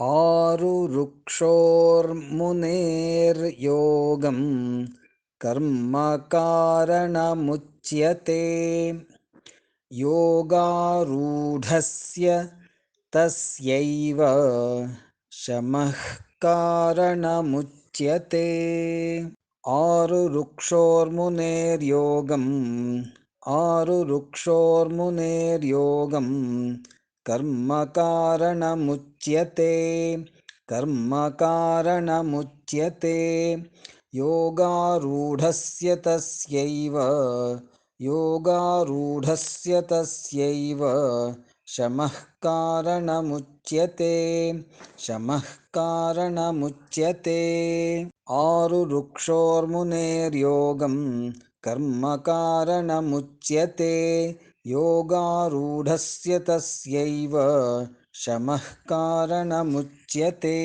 आरुरुक्षोर्मुनेर्योगं कर्मकारणमुच्यते। योगारूढस्य तस्यैव शमः कारणमुच्यते। आरुरुक्षोर्मुनेर्योगम् आरुरुक्षोर्मुनेर्योगं कर्मकारणमुच्यते। कर्मकारणमुच्यते। योगारूढस्य तस्यैव। योगारूढस्य तस्यैव। शमः कारणमुच्यते। शमः कारणमुच्यते। आरुरुक्षोर्मुनेर्योगं कर्मकारणमुच्यते योगारूढस्य तस्यैव शमः कारणमुच्यते